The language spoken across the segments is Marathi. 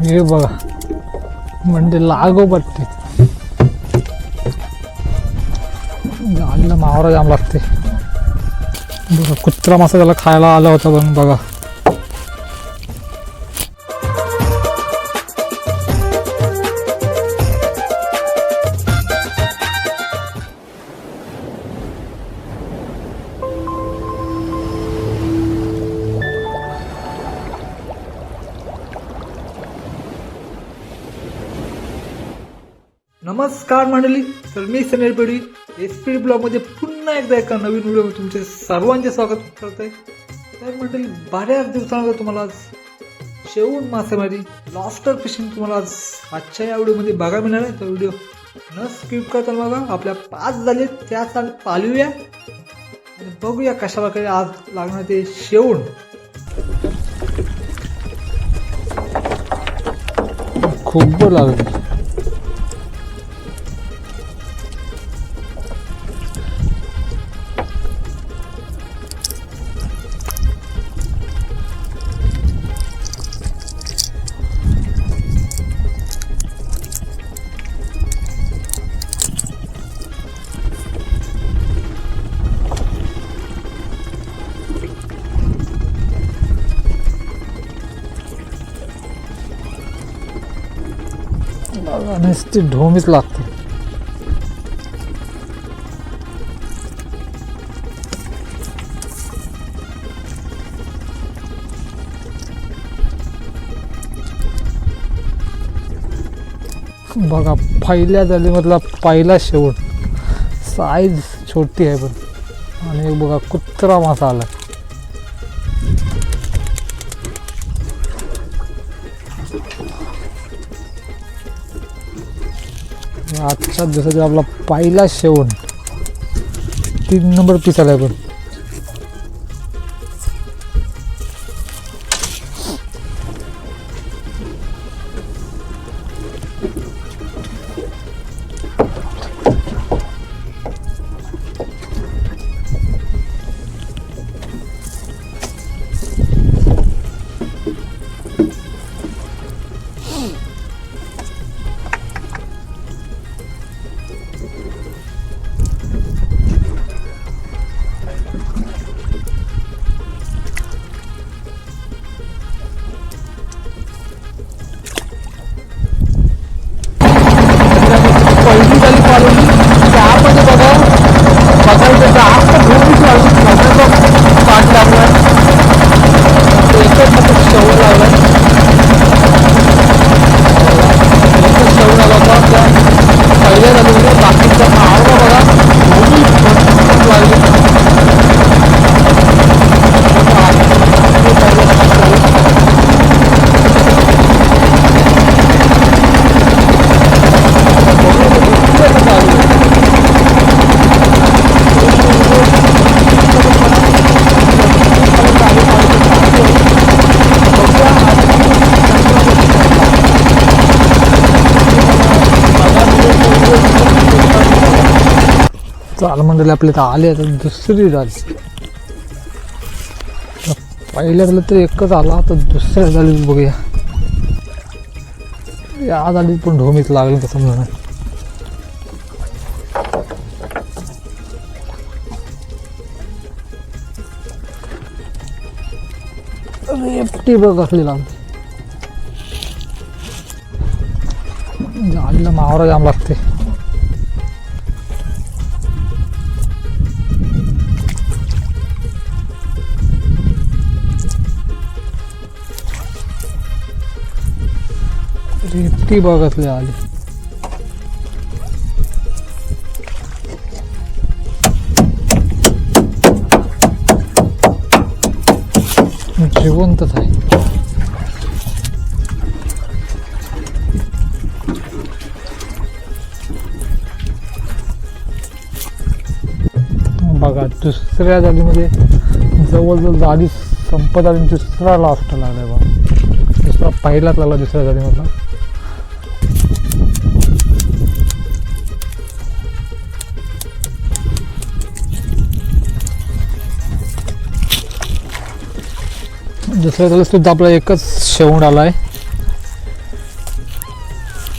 हे बघा. म्हणजे लागो पडते गाडीला मावरा जाम लागते. बघा कुत्रा मासा त्याला खायला आला होता पण बघा. नमस्कार मंडळी. तर मी समीर पेढी एस पी ब्लॉगमध्ये पुन्हा एकदा एका नवीन व्हिडिओ तुमचे सर्वांचे स्वागत करत आहे तर मंडळी बऱ्याच दिवसानंतर तुम्हाला आज शेवून मासेमारी लॉस्टर फिशिंग तुम्हाला आज आजच्या या व्हिडिओमध्ये बघा मिळणार आहे. तर व्हिडिओ न स्किप करताना बघा आपल्या पाच झाले त्याच आम्ही पालूया. आणि बघूया कशा प्रकारे आज लागणार ते शेवण खूप लागलं. नुसती ढोमीच लागते. बघा पहिल्या जालीमधला पहिला शेवट. साईज छोटी आहे पण. आणि बघा कुत्रा मासा आला आजच्या दिवसाचा आपला पहिला शेवण तीन नंबर पीस आहे पण. चाल मंडळी आपले तर आले आता दुसरी झाली. पहिल्या तर एकच आला तर दुसऱ्या झाली बघूया. या झाली पण ढोमीच लागली तसं नाही एकटी बघ असली लागते जालीला मावरा जाम लागते. एकटी बघतले आली. जिवंतच आहे. बघा दुसऱ्या जालीमध्ये जवळजवळ जाली संपत आली आणि दुसरा लास्ट लागलाय बा दुसरा पहिलाच लागला दुसऱ्या जालीमधला दुसऱ्या वेळेस सुद्धा आपला एकच शेवण आलाय.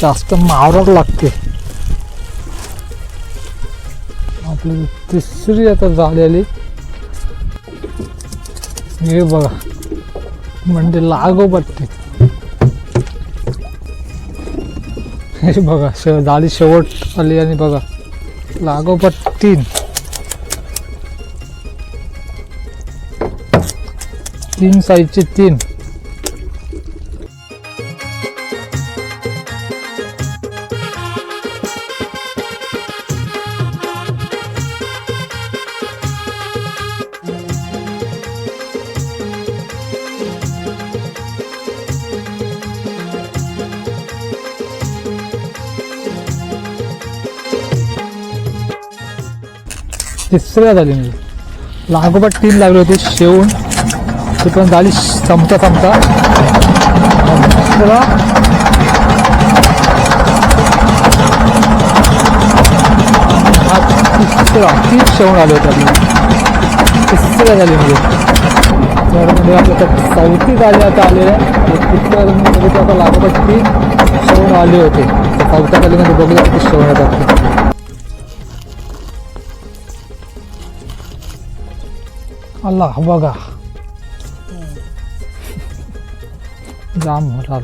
जास्त मावरात लागते. आपली तिसरी आता झालेली हे बघा. म्हणजे लागो पट्टी हे बघा शेव झाली शेवट आली आणि बघा. लागोपट तीन तीन साईजचे तीन. तिसऱ्या झाली म्हणजे लागोपाठ तीन लागले होते शेवून ती पण झाली संपता संपता दुसरा हा तिसरा तीन शेवून आले होते आपले तिसऱ्या झाली म्हणजे. तर म्हणजे आपल्या तर चौथी झाली आता आलेल्या तर तिसऱ्या म्हणजे आता लागोपाठ की शेवण आले होते. तर चौथ्या झालीमध्ये म्हणजे बघूया किती शेवण येतात. ते. अल्ला जाम होणार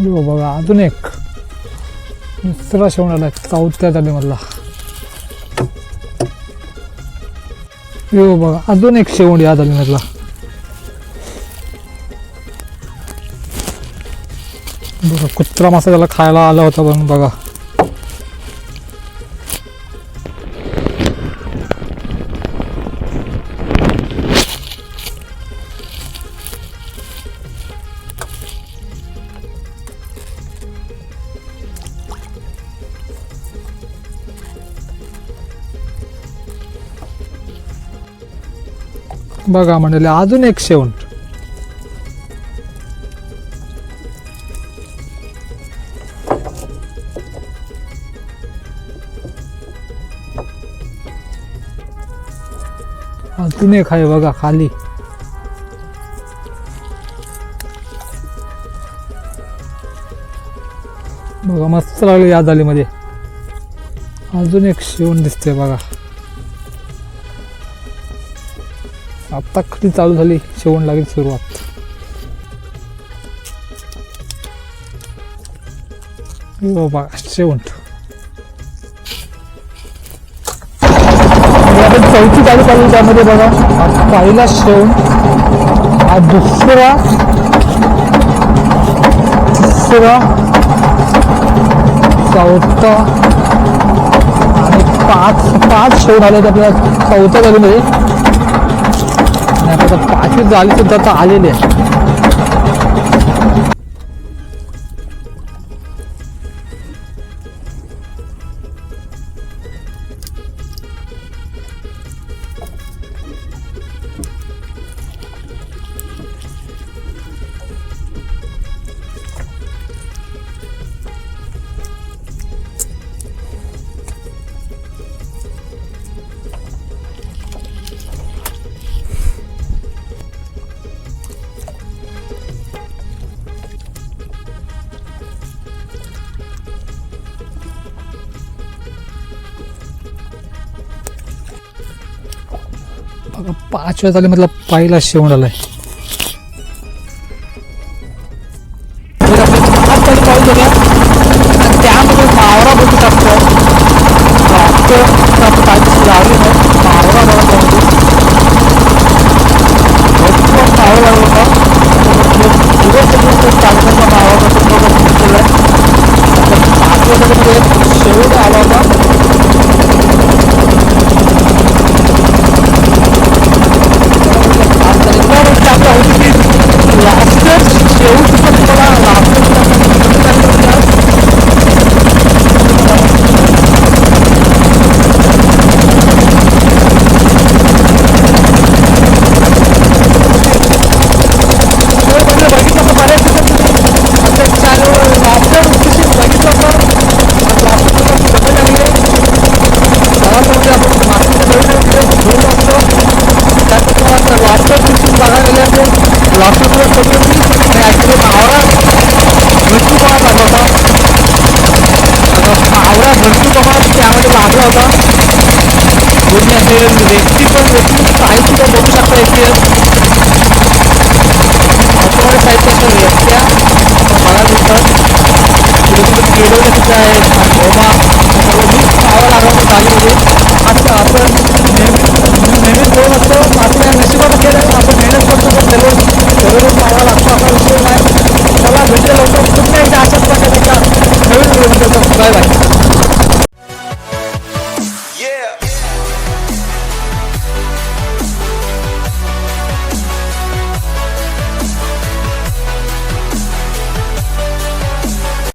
हो बघा अजून एक दुसरा शेवण आला चौथ्या झाली मधला यो बघा अजून एक शेवण या झाली मधला बघा कुत्रा मासा त्याला खायला आला होता पण बघा. बघा म्हणाले अजून एक शेवण. अजून एक आहे बघा खाली बघा मस्त लागले या जालीमध्ये अजून एक शिवण दिसते बघा आत्ता कधी चालू झाली शिवण लागेल सुरुवात हो बघा शेवण चौथी चालू पाहिजे त्यामध्ये बघा. हा पहिला शेवण हा दुसरा. तिसरा. चौथा. आणि पाच. पाच शेवण आले आपल्याला चौथ्या झालीमध्ये आणि आता पाचवी झाली सुद्धा आता आलेली आहे. पाच पाचव्या झाले मतलब पाहिला शेवण आलाय दोन्ही असेल रेटची पण रेटिंग आहे सुद्धा बघू शकता एक्सपिरियन्स ऑटोमॅटिक टाईपच्या रेटच्या मला दिसतात कुठे कुठे केलेलं तिथं आहे गोबा सर्व मिक्स पाहावं लागलं गाडीमध्ये. असं आपण नेहमीच दोन असतो आपल्या नशिबात केलं आपण मेहनत करतो पण दररोज दररोज पाहावा लागतो असा विषय नाही. त्याला भेटलं लवकर पुन्हा एकदा अशाच प्रकारच्या नवीन व्हिडिओ बाय बाय